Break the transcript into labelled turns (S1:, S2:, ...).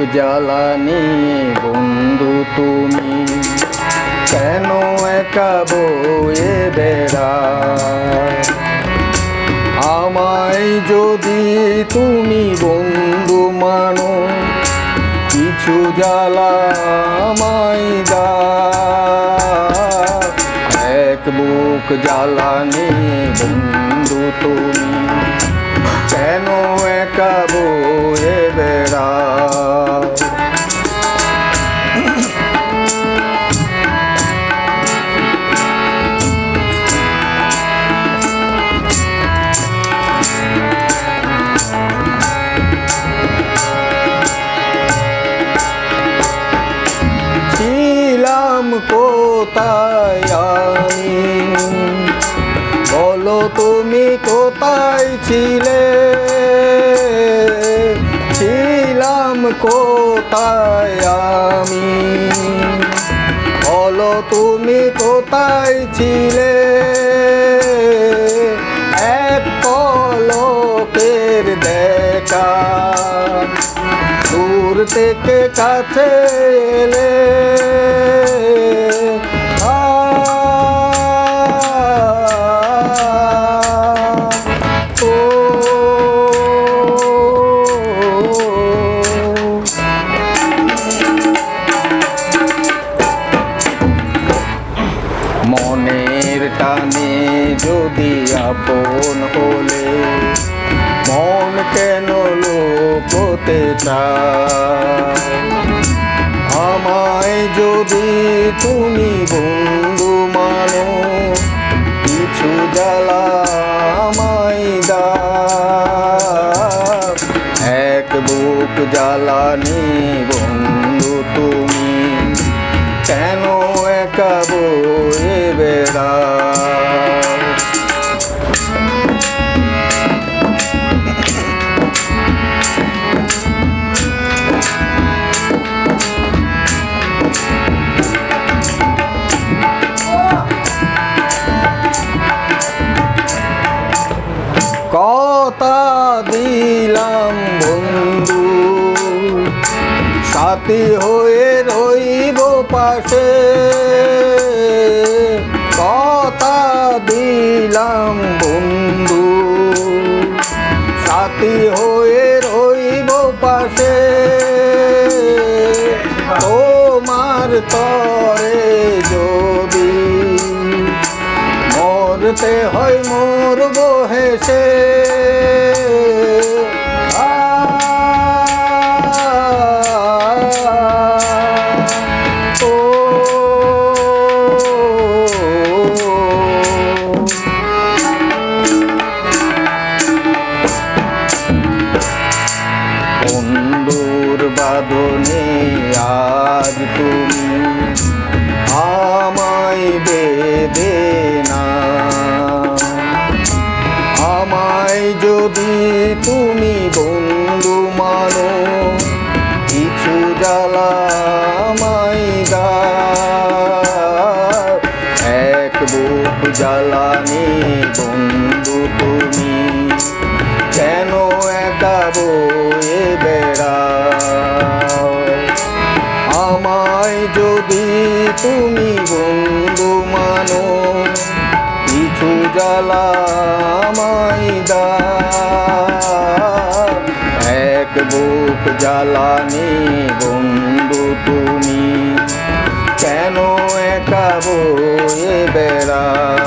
S1: জ্বালানি, বন্ধু তুমি। কেন একা বয়ে বেড়া আমায় যদি তুমি বন্ধু মানো, কিছু জ্বালা আমায় দা এক বুক জ্বালানি, বন্ধু তুমি। কেন একা বয়ে কোথায় ছিলে? ছিলাম কোথায় আমি? বলো তুমি কোথায় ছিলে? এক পলকের দেখা। দূর থেকে কাছে এলে মনের টানে যদি আপন হলে, মন কেন লোকতে আমায় যদি তুমি বন্ধু মানো, কিছু জ্বালা আমায় দা এক বুক জ্বালানি বন্ধু তুমি, কেন একা বয়ে সাথী হয়ে রইব পাশে। কথা দিলাম বন্ধু, সাথী হয়ে রইব পাশে। তোমার তরে যদি মরতে হয় মরব হেসে। আজ তুমি আমায় যদি তুমি বন্ধু মানো কিছু জ্বালা এক বুক জ্বালানি বন্ধু তুমি, কেন একা বেড়াও?